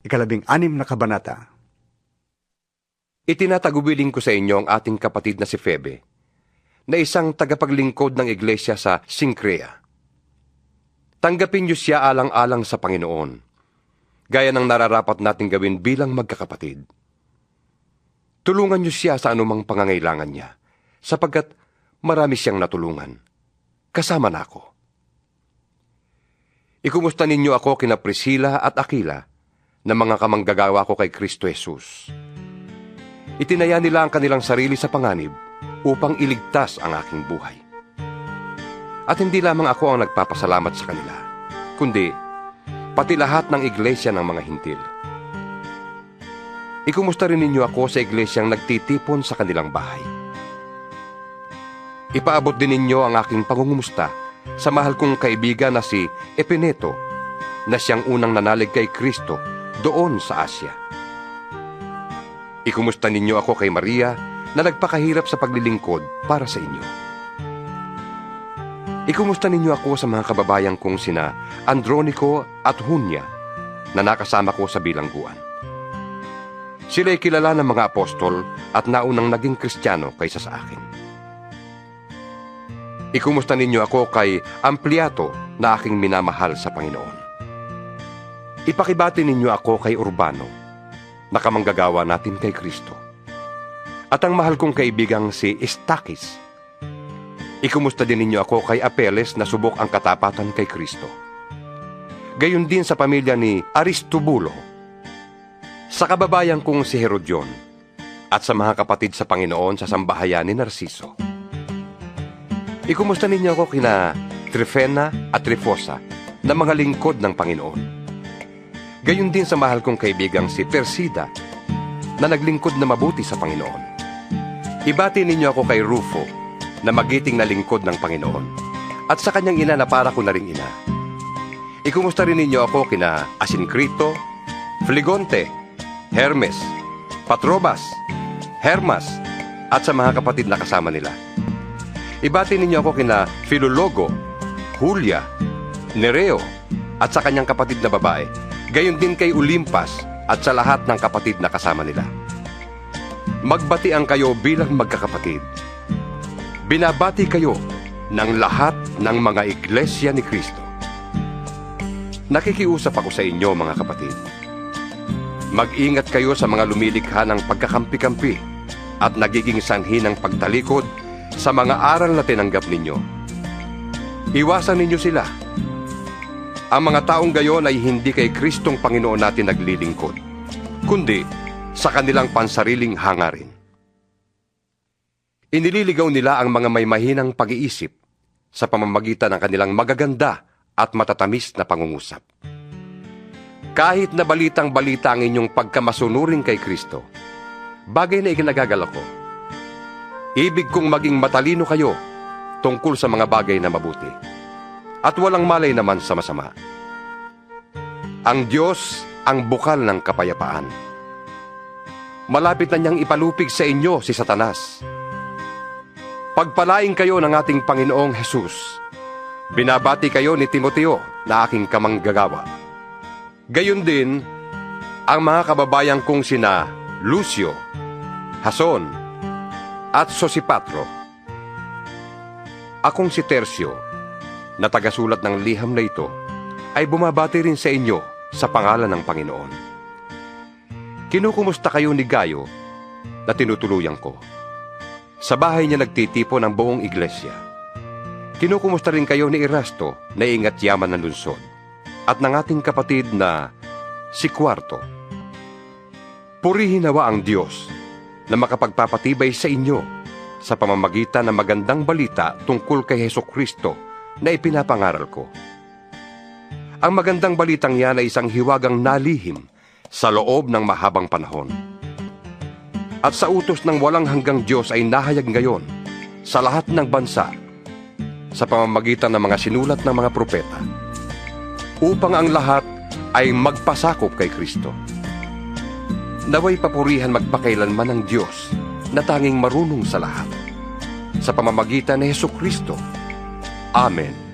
ikalabing anim na kabanata. Itinatagubilin ko sa inyo ang ating kapatid na si Febe, na isang tagapaglingkod ng iglesia sa Sincrea. Tanggapin niyo siya alang-alang sa Panginoon, gaya ng nararapat nating gawin bilang magkakapatid. Tulungan niyo siya sa anumang pangangailangan niya, sapagkat marami siyang natulungan. Kasama na ako. Ikumusta ninyo ako kina Priscilla at Aquila na mga kamanggagawa ko kay Kristo Jesus. Itinaya nila ang kanilang sarili sa panganib upang iligtas ang aking buhay. At hindi lamang ako ang nagpapasalamat sa kanila, kundi pati lahat ng iglesia ng mga hintil. Ikumusta rin ninyo ako sa iglesyang nagtitipon sa kanilang bahay. Ipaabot din ninyo ang aking pangungumusta sa mahal kong kaibigan na si Epineto, na siyang unang nanalig kay Kristo doon sa Asya. Ikumusta ninyo ako kay Maria na nagpakahirap sa paglilingkod para sa inyo. Ikumusta ninyo ako sa mga kababayan kong sina Andronico at Hunya na nakasama ko sa bilangguan. Sila ay kilala ng mga apostol at naunang naging kristyano kaysa sa akin. Ikumusta ninyo ako kay Ampliato na aking minamahal sa Panginoon. Ipakibati ninyo ako kay Urbano, na kamanggagawa natin kay Kristo. At ang mahal kong kaibigang si Estakis. Ikumusta din ninyo ako kay Apeles na subok ang katapatan kay Kristo. Gayon din sa pamilya ni Aristobulo, sa kababayan kong si Herodion, at sa mga kapatid sa Panginoon sa sambahayan ni Narciso. Ikumusta ninyo ako kina Trifena at Trifosa na mga lingkod ng Panginoon. Gayon din sa mahal kong kaibigang si Persida na naglingkod na mabuti sa Panginoon. Ibati ninyo ako kay Rufo na magiting na lingkod ng Panginoon at sa kanyang ina na para ko na ring ina. Ikumusta rin ninyo ako kina Asincrito, Fligonte, Hermes, Patrobas, Hermas at sa mga kapatid na kasama nila. Ibati ninyo ako kina Filologo, Julia, Nereo, at sa kanyang kapatid na babae, gayon din kay Olimpas at sa lahat ng kapatid na kasama nila. Magbati ang kayo bilang magkakapatid. Binabati kayo ng lahat ng mga iglesia ni Kristo. Nakikiusap ako sa inyo, mga kapatid. Mag-ingat kayo sa mga lumilikha ng pagkakampi-kampi at nagiging sanhi ng pagtalikod sa mga aral na tinanggap ninyo. Iwasan ninyo sila. Ang mga taong gayon ay hindi kay Kristong Panginoon natin naglilingkod, kundi sa kanilang pansariling hangarin. Inililigaw nila ang mga may mahinang pag-iisip sa pamamagitan ng kanilang magaganda at matatamis na pangungusap. Kahit na balitang balita ang inyong pagkamasunurin kay Kristo, bagay na ikinagagal ako Ibig kong maging matalino kayo tungkol sa mga bagay na mabuti. At walang malay naman sa masama. Ang Diyos ang bukal ng kapayapaan. Malapit na niyang ipalupig sa inyo si Satanas. Pagpalaing kayo ng ating Panginoong Hesus. Binabati kayo ni Timoteo na aking kamanggagawa. Gayon din, ang mga kababayan kong sina Lucio, Hason, at Sosipatro. Akong si Tercio, na tagasulat ng liham na ito, ay bumabati rin sa inyo sa pangalan ng Panginoon. Kinukumusta kayo ni Gayo na tinutuluyan ko. Sa bahay niya nagtitipon ang buong iglesia. Kinukumusta rin kayo ni Erasto na ingat yaman ng lunsod at ng ating kapatid na si Kwarto. Purihin nawa ang Diyos na makapagpapatibay sa inyo sa pamamagitan ng magandang balita tungkol kay Heso Kristo na ipinapangaral ko. Ang magandang balitang yan ay isang hiwagang nalihim sa loob ng mahabang panahon. At sa utos ng walang hanggang Diyos ay nahayag ngayon sa lahat ng bansa sa pamamagitan ng mga sinulat ng mga propeta upang ang lahat ay magpasakop kay Kristo. Naway papurihan magpakailanman ng Diyos na tanging marunong sa lahat. Sa pamamagitan ni Heso Kristo. Amen.